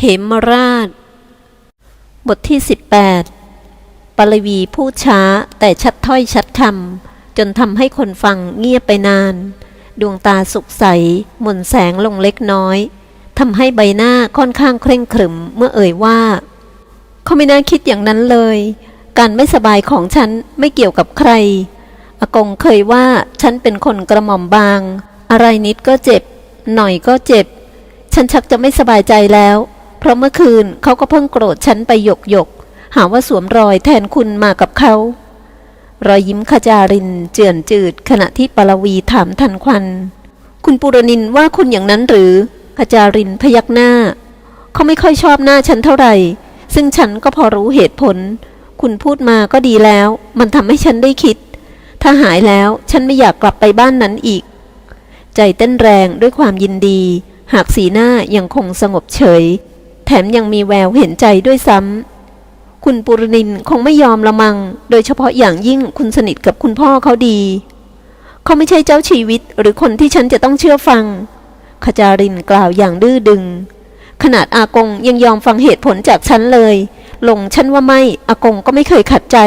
เหมราช บทที่ 18ปลวีพูดช้าแต่ชัดถ้อยชัดคำจนทำให้คนฟังเงียบไปนาน ดวงตาสุขใส หม่นแสงลงเล็กน้อยทำให้ใบหน้าค่อนข้างเคร่งขรึมเมื่อเอ่ยว่า เขาไม่น่าคิดอย่างนั้นเลย การไม่สบายของฉันไม่เกี่ยวกับใคร อากงเคยว่าฉันเป็นคนกระหม่อมบาง อะไรนิดก็เจ็บ หน่อยก็เจ็บ ฉันชักจะไม่สบายใจแล้ว ราะเมื่อคืนเขาก็เพิ่งโกรธฉันไปหยกหยก หาว่าสวมรอยแทนคุณมากับเขา รอยยิ้มขจารินเจือนจืด ขณะที่ปลวีถามทันควัน คุณปุรนินว่าคุณอย่างนั้นหรือขจารินพยักหน้า เขาไม่ค่อยชอบหน้าฉันเท่าไหร่ ซึ่งฉันก็พอรู้เหตุผล คุณพูดมาก็ดีแล้ว มันทำให้ฉันได้คิด ถ้าหายแล้วฉันไม่อยากกลับไปบ้านนั้นอีก ใจเต้นแรงด้วยความยินดี หากสีหน้ายังคงสงบเฉย แถมยังมีแววเห็นใจด้วยซ้ำคุณปุรนินคงไม่ยอมละมัง โดยเฉพาะอย่างยิ่งคุณสนิทกับคุณพ่อเขาดี เขาไม่ใช่เจ้าชีวิตหรือคนที่ฉันจะต้องเชื่อฟัง ขจารินกล่าวอย่างดื้อดึง ขนาดอากงยังยอมฟังเหตุผลจากฉันเลย ลงฉันว่าไม่อากงก็ไม่เคยขัดใจ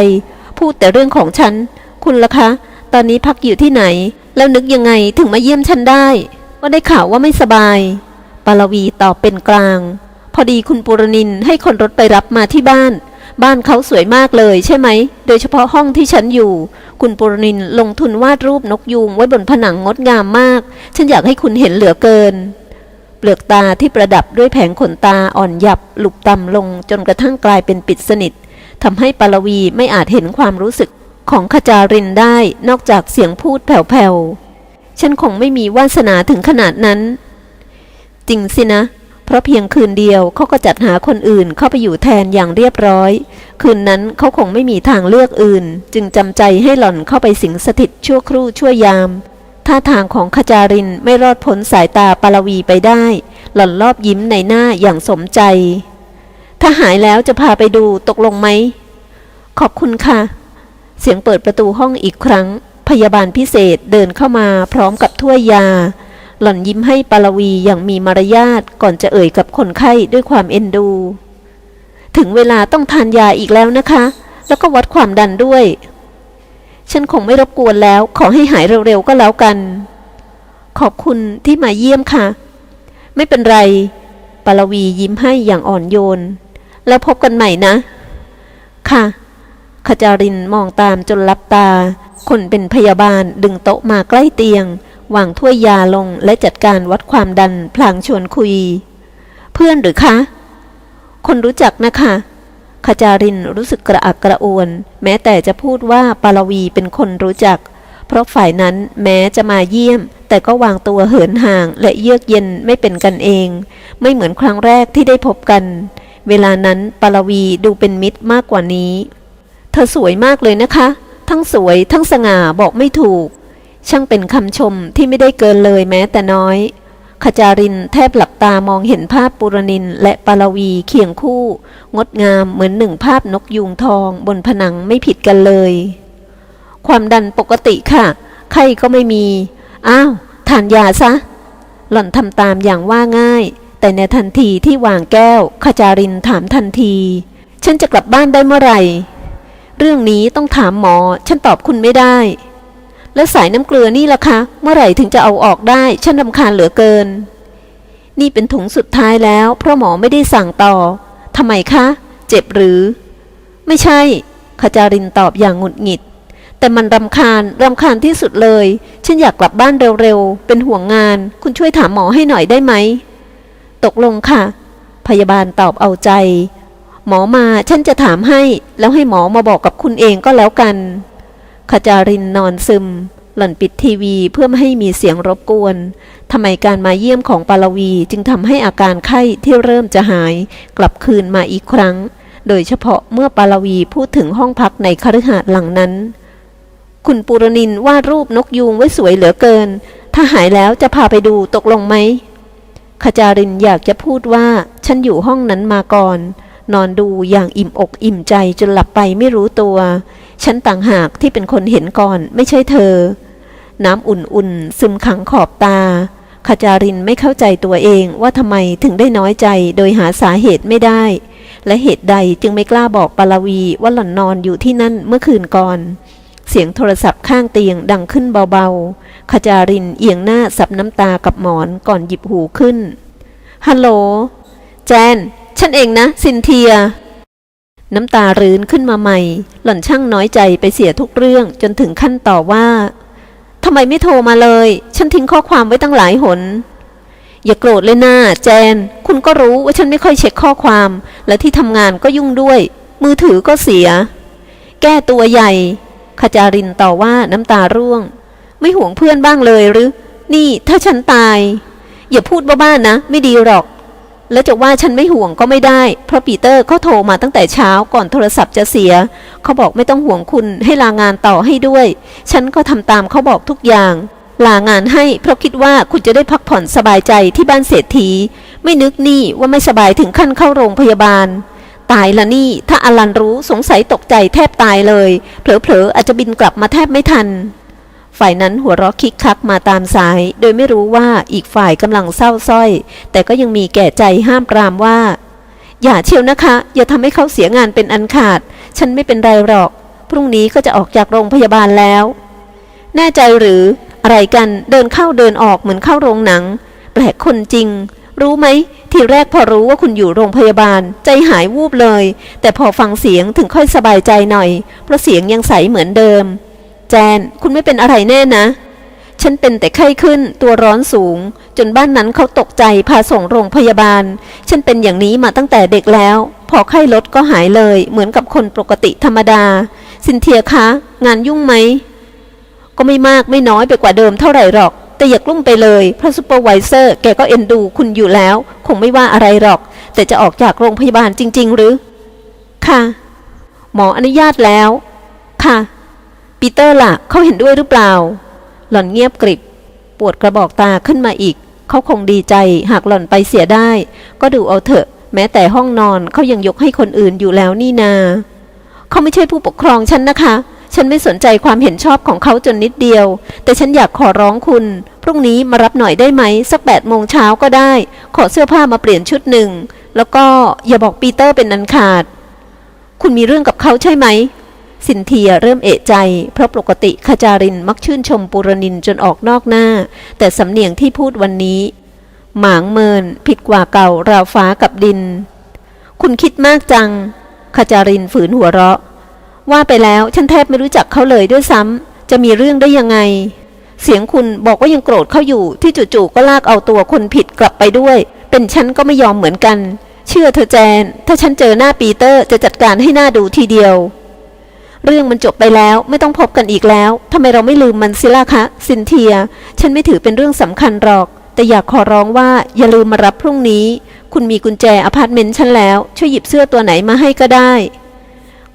พูดแต่เรื่องของฉัน คุณล่ะคะ ตอนนี้พักอยู่ที่ไหน แล้วนึกยังไงถึงมาเยี่ยมฉันได้ว่าได้ข่าวว่าไม่สบายปาลวีตอบเป็นกลาง อดีคุณปุรนินให้คนรถไปรับมาที่บ้าน บ้านเขาสวยมากเลยใช่ไหม โดยเฉพาะห้องที่ฉันอยู่ คุณปุรนินลงทุนวาดรูปนกยูงไว้บนผนังงดงามมาก ฉันอยากให้คุณเห็นเหลือเกิน เปลือกตาที่ประดับด้วยแผงขนตาอ่อนหยับ หลุบต่ำลงจนกระทั่งกลายเป็นปิดสนิททำให้ปาลวีไม่อาจเห็นความรู้สึกของขจารินได้นอกจากเสียงพูดแผ่วๆ ฉันคงไม่มีวาสนาถึงขนาดนั้น จริงสินะ เพราะเพียงคืนเดียวเขาก็จัดหาคนอื่นเข้าไปอยู่แทนอย่างเรียบร้อย คืนนั้นเขาคงไม่มีทางเลือกอื่น จึงจำใจให้หล่อนเข้าไปสิงสถิตชั่วครู่ชั่วยามท่าทางของขจารินไม่รอดพ้นสายตาปาลวีไปได้ หล่อนรอบยิ้มในหน้าอย่างสมใจ ถ้าหายแล้วจะพาไปดูตกลงไหม ขอบคุณค่ะ เสียงเปิดประตูห้องอีกครั้ง พยาบาลพิเศษเดินเข้ามาพร้อมกับถ้วยยา หล่อนยิ้มให้ปาลวีอย่างมีมารยาทก่อนจะเอ่ยกับคนไข้ด้วยความเอ็นดู ถึงเวลาต้องทานยาอีกแล้วนะคะ แล้วก็วัดความดันด้วย ฉันคงไม่รบกวนแล้ว ขอให้หายเร็วๆก็แล้วกัน ขอบคุณที่มาเยี่ยมค่ะ ไม่เป็นไรปาลวียิ้มให้อย่างอ่อนโยน แล้วพบกันใหม่นะ ค่ะ ขจารินมองตามจนลับตา คนเป็นพยาบาลดึงโต๊ะมาใกล้เตียง วางถ้วยยาลงและจัดการวัดความดันพลางชวนคุย เพื่อนหรือคะ คนรู้จักนะคะขจารินรู้สึกกระอักกระอ่วน แม้แต่จะพูดว่าปาลวีเป็นคนรู้จัก เพราะฝ่ายนั้นแม้จะมาเยี่ยม แต่ก็วางตัวเหินห่างและเยือกเย็นไม่เป็นกันเอง ไม่เหมือนครั้งแรกที่ได้พบกัน เวลานั้นปาลวีดูเป็นมิตรมากกว่านี้ เธอสวยมากเลยนะคะ ทั้งสวยทั้งสง่าบอกไม่ถูก ช่างเป็นคำชมที่ไม่ได้เกินเลยแม้แต่น้อย ขจารินแทบหลับตามองเห็นภาพปุรนินและปาลวีเคียงคู่ งดงามเหมือนหนึ่งภาพนกยูงทองบนผนังไม่ผิดกันเลย ความดันปกติค่ะ ไข้ก็ไม่มี อ้าว ทานยาซะ หล่อนทำตามอย่างว่าง่าย แต่ในทันทีที่วางแก้ว ขจารินถามทันที ฉันจะกลับบ้านได้เมื่อไหร่ เรื่องนี้ต้องถามหมอ ฉันตอบคุณไม่ได้ แล้วสายน้ำเกลือนี่ล่ะคะ เมื่อไหร่ถึงจะเอาออกได้ ฉันรำคาญเหลือเกิน นี่เป็นถุงสุดท้ายแล้ว เพราะหมอไม่ได้สั่งต่อทำไมคะ เจ็บหรือ ไม่ใช่ขจารินตอบอย่างหงุดหงิด แต่มันรำคาญรำคาญที่สุดเลย ฉันอยากกลับบ้านเร็วๆ เป็นห่วงงาน คุณช่วยถามหมอให้หน่อยได้ไหม ตกลงค่ะ พยาบาลตอบเอาใจ หมอมาฉันจะถามให้ แล้วให้หมอมาบอกกับคุณเองก็แล้วกัน ขจารินนอนซึม หล่อนปิดทีวีเพื่อไม่ให้มีเสียงรบกวนทำไมการมาเยี่ยมของปาลวีจึงทำให้อาการไข้ที่เริ่มจะหาย กลับคืนมาอีกครั้ง โดยเฉพาะเมื่อปาลวีพูดถึงห้องพักในคฤหาสน์หลังนั้น คุณปุรนินวาดรูปนกยูงไว้สวยเหลือเกิน ถ้าหายแล้วจะพาไปดูตกลงไหมขจารินอยากจะพูดว่าฉันอยู่ห้องนั้นมาก่อน นอนดูอย่างอิ่มอกอิ่มใจจนหลับไปไม่รู้ตัว ฉันต่างหากที่เป็นคนเห็นก่อนไม่ใช่เธอ น้ำอุ่นๆ ซึมขังขอบตาขจารินไม่เข้าใจตัวเองว่าทำไมถึงได้น้อยใจโดยหาสาเหตุไม่ได้ และเหตุใดจึงไม่กล้าบอกปาลวีว่าหล่อนนอนอยู่ที่นั่นเมื่อคืนก่อน เสียงโทรศัพท์ข้างเตียงดังขึ้นเบาๆขจารินเอียงหน้าสับน้ำตากับหมอนก่อนหยิบหูขึ้นฮัลโหลแจน ฉันเองนะ ซินเทีย น้ำตารื้นขึ้นมาใหม่ หล่อนช่างน้อยใจไปเสียทุกเรื่องจนถึงขั้นต่อว่าทำไมไม่โทรมาเลย ฉันทิ้งข้อความไว้ตั้งหลายหน อย่าโกรธเลยนะแจน คุณก็รู้ว่าฉันไม่ค่อยเช็คข้อความ และที่ทำงานก็ยุ่งด้วย มือถือก็เสีย แก้ตัวใหญ่ขจารินต่อว่าน้ำตาร่วง ไม่ห่วงเพื่อนบ้างเลยหรือ นี่ถ้าฉันตาย อย่าพูดบ้าๆนะ ไม่ดีหรอก แล้วจะว่าฉันไม่ห่วงก็ไม่ได้ เพราะปีเตอร์เขาโทรมาตั้งแต่เช้าก่อนโทรศัพท์จะเสีย เขาบอกไม่ต้องห่วงคุณให้ลางานต่อให้ด้วย ฉันก็ทำตามเขาบอกทุกอย่าง ลางานให้เพราะคิดว่าคุณจะได้พักผ่อนสบายใจที่บ้านเศรษฐี ไม่นึกนี่ว่าไม่สบายถึงขั้นเข้าโรงพยาบาล ตายละนี่ ถ้าอลันรู้สงสัยตกใจแทบตายเลย เผลอๆอาจจะบินกลับมาแทบไม่ทัน ฝ่ายนั้นหัวเราะคิกคักมาตามสาย โดยไม่รู้ว่าอีกฝ่ายกำลังเศร้าส้อย แต่ก็ยังมีแก่ใจห้ามปรามว่า อย่าเชียวนะคะ อย่าทำให้เขาเสียงานเป็นอันขาด ฉันไม่เป็นไรหรอก พรุ่งนี้ก็จะออกจากโรงพยาบาลแล้ว แน่ใจหรือ อะไรกันเดินเข้าเดินออกเหมือนเข้าโรงหนัง แปลกคนจริง รู้ไหมทีแรกพอรู้ว่าคุณอยู่โรงพยาบาล ใจหายวูบเลย แต่พอฟังเสียงถึงค่อยสบายใจหน่อย เพราะเสียงยังใสเหมือนเดิม จน คุณไม่เป็นอะไรแน่นะ ฉันเป็นแต่ไข้ขึ้นตัวร้อนสูง จนบ้านนั้นเขาตกใจพาส่งโรงพยาบาล ฉันเป็นอย่างนี้มาตั้งแต่เด็กแล้ว พอไข้ลดก็หายเลย เหมือนกับคนปกติธรรมดา สินเทียคะ งานยุ่งไหม ก็ไม่มากไม่น้อยไปกว่าเดิมเท่าไหร่หรอก แต่อย่ากลุ้มไปเลยเพราะซูเปอร์วิเซอร์แกก็เอ็นดูคุณอยู่แล้ว คงไม่ว่าอะไรหรอก แต่จะออกจากโรงพยาบาลจริง ๆ หรือ ค่ะ หมออนุญาตแล้ว ค่ะ ปีเตอร์ล่ะเขาเห็นด้วยหรือเปล่า หล่อนเงียบกริบ ปวดกระบอกตาขึ้นมาอีก เขาคงดีใจหากหล่อนไปเสียได้ ก็ดูเอาเถอะ แม้แต่ห้องนอนเขายังยกให้คนอื่นอยู่แล้วนี่นา เขาไม่ใช่ผู้ปกครองฉันนะคะ ฉันไม่สนใจความเห็นชอบของเขาจนนิดเดียว แต่ฉันอยากขอร้องคุณ พรุ่งนี้มารับหน่อยได้ไหม สักแปดโมงเช้าก็ได้ ขอเสื้อผ้ามาเปลี่ยนชุดหนึ่ง แล้วก็อย่าบอกปีเตอร์เป็นอันขาด คุณมีเรื่องกับเขาใช่ไหม สินเทียเริ่มเอะใจ เพราะปกติขจารินมักชื่นชมปุรนินจนออกนอกหน้า แต่สำเนียงที่พูดวันนี้ หมางเมิน ผิดกว่าเก่าราวฟ้ากับดิน คุณคิดมากจัง ขจารินฝืนหัวเราะ ว่าไปแล้วฉันแทบไม่รู้จักเขาเลยด้วยซ้ำจะมีเรื่องได้ยังไง เสียงคุณบอกว่ายังโกรธเขาอยู่ที่จู่ๆก็ลากเอาตัวคนผิดกลับไปด้วย เป็นฉันก็ไม่ยอมเหมือนกัน เชื่อเธอแจน ถ้าฉันเจอหน้าปีเตอร์จะจัดการให้หน้าดูทีเดียว เรื่องมันจบไปแล้วไม่ต้องพบกันอีกแล้วทำไมเราไม่ลืมมันสิล่ะคะซินเทีย ฉันไม่ถือเป็นเรื่องสำคัญหรอก แต่อยากขอร้องว่าอย่าลืมมารับพรุ่งนี้ คุณมีกุญแจอพาร์ตเมนต์ฉันแล้ว ช่วยหยิบเสื้อตัวไหนมาให้ก็ได้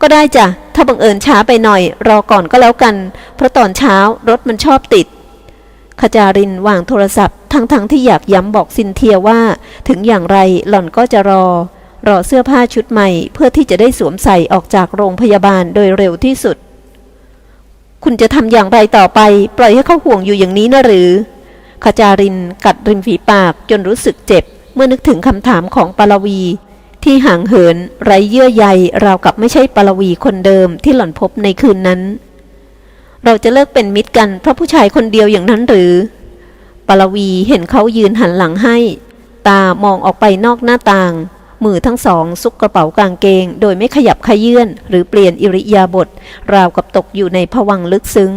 ก็ได้จ้ะ ถ้าบังเอิญช้าไปหน่อย รอก่อนก็แล้วกัน เพราะตอนเช้ารถมันชอบติดขจารินวางโทรศัพท์ทั้งๆทที่อยากย้ำบอกซินเทียว่า ถึงอย่างไรหล่อนก็จะรอ รอเสื้อผ้าชุดใหม่ เพื่อที่จะได้สวมใส่ออกจากโรงพยาบาลโดยเร็วที่สุด คุณจะทำอย่างไรต่อไป ปล่อยให้เขาห่วงอยู่อย่างนี้นะหรือขจารินกัดริมฝีปากจนรู้สึกเจ็บ เมื่อนึกถึงคำถามของปาลวี ที่ห่างเหินไร้เยื่อใยราวกับไม่ใช่ปาลวีคนเดิมที่หล่อนพบในคืนนั้น เราจะเลิกเป็นมิตรกันเพราะผู้ชายคนเดียวอย่างนั้นหรือปาลวีเห็นเขายืนหันหลังให้ ตามองออกไปนอกหน้าต่าง มือทั้งสองซุกกระเป๋ากางเกง โดยไม่ขยับขยื่นหรือเปลี่ยนอิริยาบถราวกับตกอยู่ในผวังลึกซึ้ง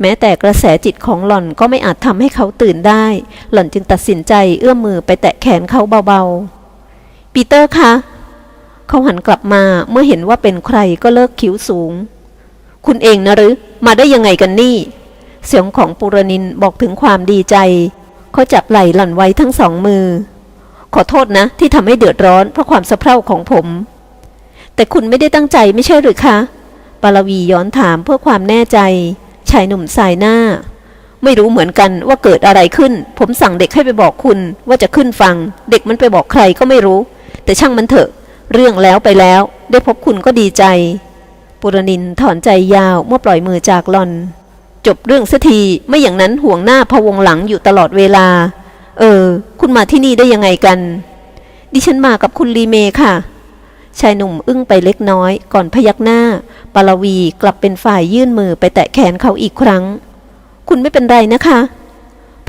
แม้แต่กระแสจิตของหล่อนก็ไม่อาจทำให้เขาตื่นได้ หล่อนจึงตัดสินใจเอื้อมมือไปแตะแขนเขาเบาๆ ปีเตอร์คะเขาหันกลับมาเมื่อเห็นว่าเป็นใครก็เลิกคิ้วสูง คุณเองนะหรือ มาได้ยังไงกันนี่ เสียงของปุรนินบอกถึงความดีใจ เขาจับไหล่หล่อนไว้ทั้งสองมือ ขอโทษนะ ที่ทำให้เดือดร้อน เพราะความสะเพร่าของผม แต่คุณไม่ได้ตั้งใจไม่ใช่หรือคะปาลวีย้อนถามเพื่อความแน่ใจ ชายหนุ่มสายหน้า ไม่รู้เหมือนกันว่าเกิดอะไรขึ้น ผมสั่งเด็กให้ไปบอกคุณว่าจะขึ้นฟัง เด็กมันไปบอกใครก็ไม่รู้ แต่ช่างมันเถอะ เรื่องแล้วไปแล้ว ได้พบคุณก็ดีใจ ปุรนินถอนใจยาวเมื่อปล่อยมือจากหลอน จบเรื่องสัทีไม่อย่างนั้นห่วงหน้าพะวงหลังอยู่ตลอดเวลา เออ คุณมาที่นี่ได้ยังไงกัน ดิฉันมากับคุณลีเมค่ะ ชายหนุ่มอึ้งไปเล็กน้อย ก่อนพยักหน้า ปารวีกลับเป็นฝ่ายยื่นมือไปแตะแขนเขาอีกครั้ง คุณไม่เป็นไรนะคะ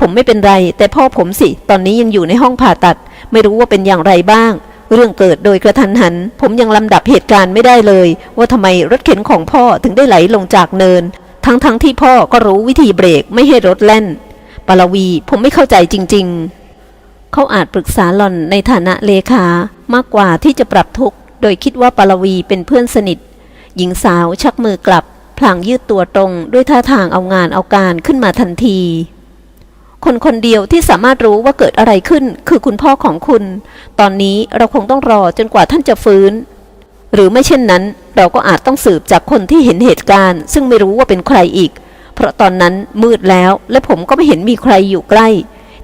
ผมไม่เป็นไร แต่พ่อผมสิ ตอนนี้ยังอยู่ในห้องผ่าตัด ไม่รู้ว่าเป็นอย่างไรบ้าง เรื่องเกิดโดยกระทันหัน ผมยังลำดับเหตุการณ์ไม่ได้เลย ว่าทำไมรถเข็นของพ่อถึงได้ไหลลงจากเนิน ทั้งๆทที่พ่อก็รู้วิธีเบรกไม่ให้รถแล่น ปารวี ผมไม่เข้าใจจริง ๆ เขาอาจปรึกษาหล่อนในฐานะเลขามากกว่าที่จะปรับทุกข์ โดยคิดว่าปารวีเป็นเพื่อนสนิท หญิงสาวชักมือกลับ พลางยืดตัวตรง ด้วยท่าทางเอางานเอาการขึ้นมาทันที คนคนเดียวที่สามารถรู้ว่าเกิดอะไรขึ้น คือคุณพ่อของคุณ ตอนนี้เราคงต้องรอจนกว่าท่านจะฟื้น หรือไม่เช่นนั้น เราก็อาจต้องสืบจากคนที่เห็นเหตุการณ์ ซึ่งไม่รู้ว่าเป็นใครอีก ราะตอนนั้นมืดแล้วและผมก็ไม่เห็นมีใครอยู่ใกล้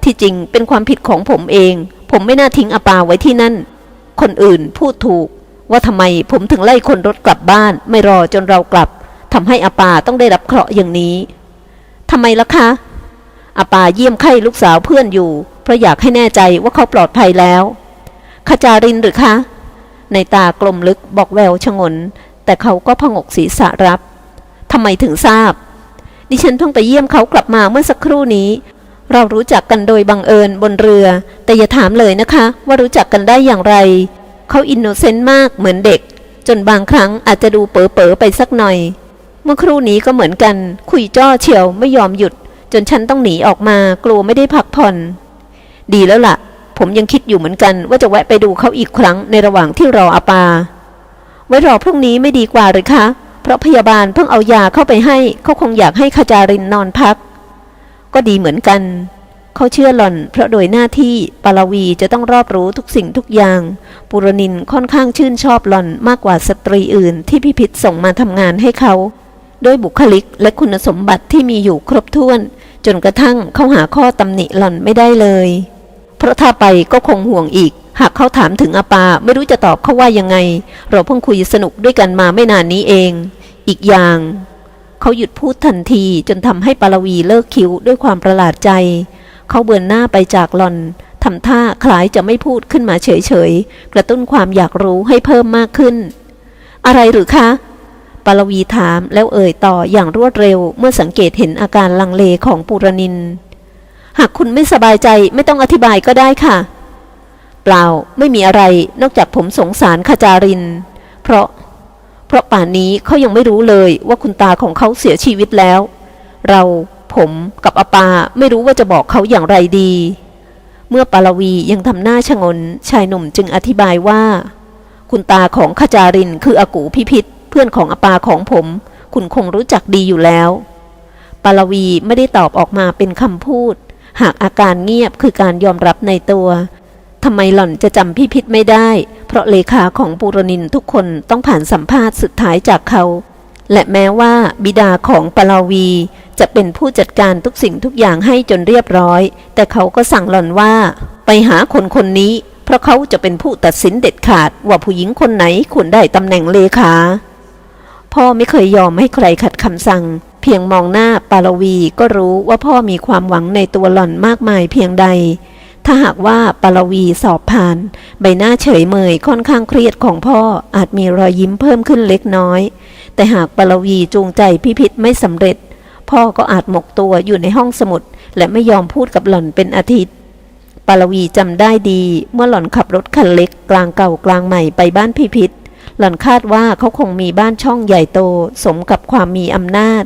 ที่จริงเป็นความผิดของผมเอง ผมไม่น่าทิ้งอาปาไว้ที่นั่น คนอื่นพูดถูก ว่าทำไมผมถึงไล่คนรถกลับบ้าน ไม่รอจนเรากลับทำให้อาปาต้องได้รับเคราะห์อย่างนี้ทำไมล่ะคะอาปาเยี่ยมไข้ลูกสาวเพื่อนอยู่ เพราะอยากให้แน่ใจว่าเขาปลอดภัยแล้วขจารินหรือคะ ในตากลมลึกบอกแววชงน แต่เขาก็พงกศีรษะรับทำไมถึงทราบ ดิฉันเพิ่งไปเยี่ยมเขากลับมาเมื่อสักครู่นี้ เรารู้จักกันโดยบังเอิญบนเรือ แต่อย่าถามเลยนะคะ ว่ารู้จักกันได้อย่างไร เขาอินโนเซนต์มากเหมือนเด็ก จนบางครั้งอาจจะดูเป๋อๆไปสักหน่อย เมื่อครู่นี้ก็เหมือนกัน คุยจ้อเฉียวไม่ยอมหยุด จนฉันต้องหนีออกมากลัวไม่ได้พักผ่อน ดีแล้วล่ะ ผมยังคิดอยู่เหมือนกัน ว่าจะแวะไปดูเขาอีกครั้งในระหว่างที่รออาปา ไว้รอพรุ่งนี้ไม่ดีกว่าหรือคะ ราะพยาบาลเพิ่งเอายาเข้าไปให้เขาคงอยากให้ขจารินนอนพัก ก็ดีเหมือนกัน เขาเชื่อหล่อน เพราะโดยหน้าที่ปาลวีจะต้องรอบรู้ทุกสิ่งทุกอย่าง ปุรนินค่อนข้างชื่นชอบหล่อนมากกว่าสตรีอื่นที่พิพิธส่งมาทำงานให้เขาด้วยบุคลิกและคุณสมบัติที่มีอยู่ครบถ้วน จนกระทั่งเขาหาข้อตำหนิหล่อนไม่ได้เลย เพราะถ้าไปก็คงห่วงอีก หากเขาถามถึงอาปาไม่รู้จะตอบเขาว่ายังไง เราเพิ่งคุยสนุกด้วยกันมาไม่นานนี้เอง อีกอย่าง เขาหยุดพูดทันทีจนทำให้ปารวีเลิกคิ้วด้วยความประหลาดใจ เขาเบือนหน้าไปจากหลอนทำท่าคล้ายจะไม่พูดขึ้นมาเฉยๆ กระตุ้นความอยากรู้ให้เพิ่มมากขึ้น อะไรหรือคะปารวีถามแล้วเอ่ยต่ออย่างรวดเร็วเมื่อสังเกตเห็นอาการลังเลของปุรนิน หากคุณไม่สบายใจไม่ต้องอธิบายก็ได้ค่ะ เปล่าไม่มีอะไรนอกจากผมสงสารขจาริน เพราะ เพราะป่านนี้เขายังไม่รู้เลยว่าคุณตาของเขาเสียชีวิตแล้ว เราผมกับอาปาไม่รู้ว่าจะบอกเขาอย่างไรดี เมื่อปารวียังทำหน้าชงน ชายหนุ่มจึงอธิบายว่า คุณตาของขจารินคืออากูพิพิธ เพื่อนของอาปาของผม คุณคงรู้จักดีอยู่แล้วปารวีไม่ได้ตอบออกมาเป็นคำพูด หากอาการเงียบคือการยอมรับในตัวทำไมหล่อนจะจำพี่พิษไม่ได้ เพราะเลขาของปูรนินทุกคนต้องผ่านสัมภาษณ์สุดท้ายจากเขา และแม้ว่าบิดาของปลาวี จะเป็นผู้จัดการทุกสิ่งทุกอย่างให้จนเรียบร้อย แต่เขาก็สั่งหล่อนว่า ไปหาคนคนนี้ เพราะเขาจะเป็นผู้ตัดสินเด็ดขาดว่าผู้หญิงคนไหนควรได้ตำแหน่งเลขาพ่อไม่เคยยอมให้ใครขัดคำสั่ง เพียงมองหน้าปาลวีก็รู้ว่าพ่อมีความหวังในตัวหล่อนมากมายเพียงใด ถ้าหากว่าปาลวีสอบผ่าน ใบหน้าเฉยเมยค่อนข้างเครียดของพ่ออาจมีรอยยิ้มเพิ่มขึ้นเล็กน้อย แต่หากปาลวีจูงใจพิพิธไม่สำเร็จ พ่อก็อาจหมกตัวอยู่ในห้องสมุด และไม่ยอมพูดกับหล่อนเป็นอาทิตย์ปาลวีจำได้ดีเมื่อหล่อนขับรถคันเล็กกลางเก่ากลางใหม่ไปบ้านพิพิธหล่อนคาดว่าเขาคงมีบ้านช่องใหญ่โตสมกับความมีอำนาจ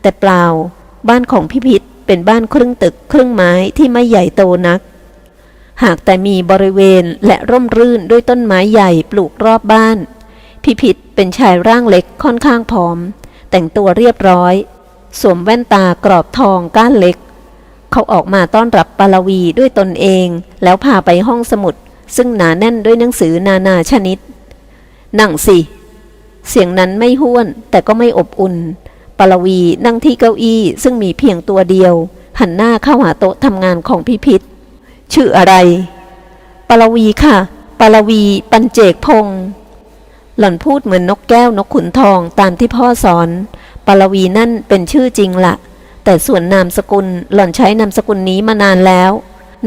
แต่เปล่า บ้านของพิพิธเป็นบ้านครึ่งตึกครึ่งไม้ที่ไม่ใหญ่โตนัก หากแต่มีบริเวณและร่มรื่นด้วยต้นไม้ใหญ่ปลูกรอบบ้าน พิพิธเป็นชายร่างเล็กค่อนข้างผอม แต่งตัวเรียบร้อย สวมแว่นตากรอบทองก้านเล็ก เขาออกมาต้อนรับปาลวีด้วยตนเอง แล้วพาไปห้องสมุด ซึ่งหนาแน่นด้วยหนังสือนานาชนิด นั่งสิ เสียงนั้นไม่ห้วนแต่ก็ไม่อบอุ่นปาลวีนั่งที่เก้าอี้ซึ่งมีเพียงตัวเดียว หันหน้าเข้าหาโต๊ะทำงานของพิพิธ ชื่ออะไรปาลวีค่ะปาลวีปันเจกพงศ์หล่อนพูดเหมือนนกแก้วนกขุนทองตามที่พ่อสอนปาลวีนั่นเป็นชื่อจริงละ แต่ส่วนนามสกุลหล่อนใช้นามสกุลนี้มานานแล้ว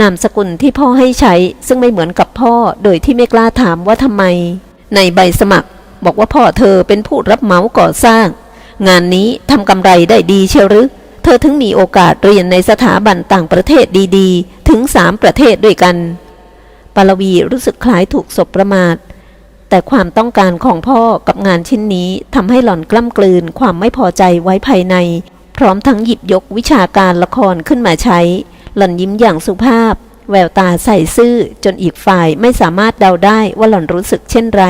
นามสกุลที่พ่อให้ใช้ซึ่งไม่เหมือนกับพ่อโดยที่ไม่กล้าถามว่าทำไม ในใบสมัคร บอกว่าพ่อเธอเป็นผู้รับเหมาก่อสร้าง งานนี้ทำกำไรได้ดีเชียวหรือ ธอถึงมีโอกาสเรียนในสถาบันต่างประเทศดีๆ ถึงสามประเทศด้วยกัน ปาลวีรู้สึกคล้ายถูกสบประมาท แต่ความต้องการของพ่อกับงานชิ้นนี้ทำให้หล่อนกล้ำกลืนความไม่พอใจไว้ภายใน พร้อมทั้งหยิบยกวิชาการละครขึ้นมาใช้ หล่อนยิ้มอย่างสุภาพ แววตาใส่ซื่อจนอีกฝ่ายไม่สามารถเดาได้ว่าหล่อนรู้สึกเช่นไร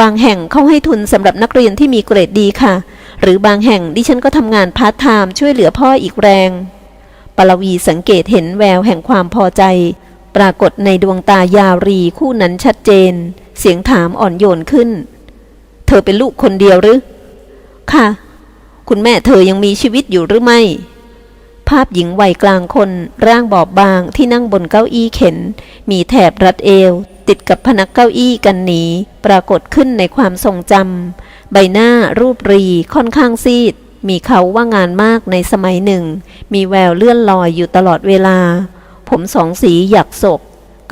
บางแห่งเขาให้ทุนสำหรับนักเรียนที่มีเกรดดีค่ะ หรือบางแห่งดิฉันก็ทำงานพาร์ทไทม์ช่วยเหลือพ่ออีกแรง ปลวีสังเกตเห็นแววแห่งความพอใจ ปรากฏในดวงตายาวรีคู่นั้นชัดเจน เสียงถามอ่อนโยนขึ้น เธอเป็นลูกคนเดียวหรือ ค่ะ คุณแม่เธอยังมีชีวิตอยู่หรือไม่ ภาพหญิงวัยกลางคนร่างบอบบางที่นั่งบนเก้าอี้เข็น มีแถบรัดเอว ติดกับพนักเก้าอี้กันหนี ปรากฏขึ้นในความทรงจำใบหน้ารูปรีค่อนข้างซีด มีเขาว่างานมากในสมัยหนึ่ง มีแววเลื่อนลอยอยู่ตลอดเวลา ผมสองสีหยักศก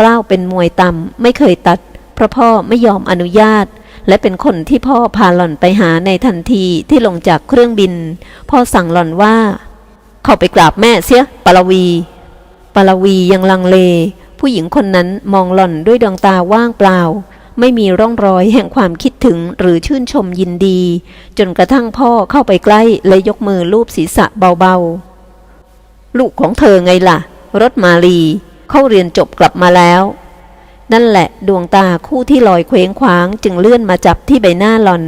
กล้าวเป็นมวยต่ำไม่เคยตัด เพราะพ่อไม่ยอมอนุญาตและเป็นคนที่พ่อพาหล่อนไปหาในทันทีที่ลงจากเครื่องบิน พ่อสั่งหล่อนว่า เข้าไปกราบแม่เสียปลวีปลวียังลังเล ผู้หญิงคนนั้นมองหล่อนด้วยดวงตาว่างเปล่า ไม่มีร่องรอยแห่งความคิดถึงหรือชื่นชมยินดี จนกระทั่งพ่อเข้าไปใกล้และยกมือลูบศีรษะเบาๆ ลูกของเธอไงล่ะ รถมาลี เข้าเรียนจบกลับมาแล้ว นั่นแหละดวงตาคู่ที่ลอยเคว้งคว้างจึงเลื่อนมาจับที่ใบหน้าหล่อน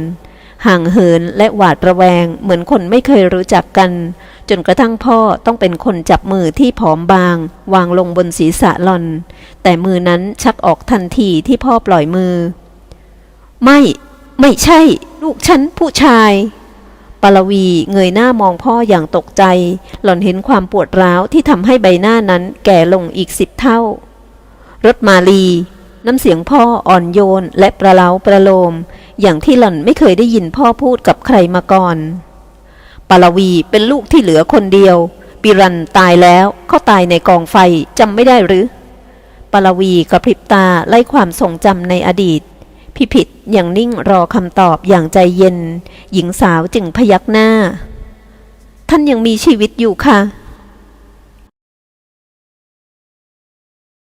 ห่างเหินและหวาดระแวงเหมือนคนไม่เคยรู้จักกัน จนกระทั่งพ่อต้องเป็นคนจับมือที่ผอมบาง วางลงบนศีรษะหลอน แต่มือนั้นชักออกทันทีที่พ่อปล่อยมือ ไม่ ไม่ใช่ ลูกฉันผู้ชายปลวีเงยหน้ามองพ่ออย่างตกใจ หล่อนเห็นความปวดร้าวที่ทำให้ใบหน้านั้นแก่ลงอีกสิบเท่า รถมาลี น้ำเสียงพ่ออ่อนโยนและประเล้าประโลม อย่างที่หล่อนไม่เคยได้ยินพ่อพูดกับใครมาก่อน ปาลวีเป็นลูกที่เหลือคนเดียว ปิรันตายแล้วเขาตายในกองไฟจำไม่ได้หรือปาลวีกระพริบตาไล่ความทรงจำในอดีต พิพิธยังนิ่งรอคำตอบอย่างใจเย็น หญิงสาวจึงพยักหน้า ท่านยังมีชีวิตอยู่ค่ะ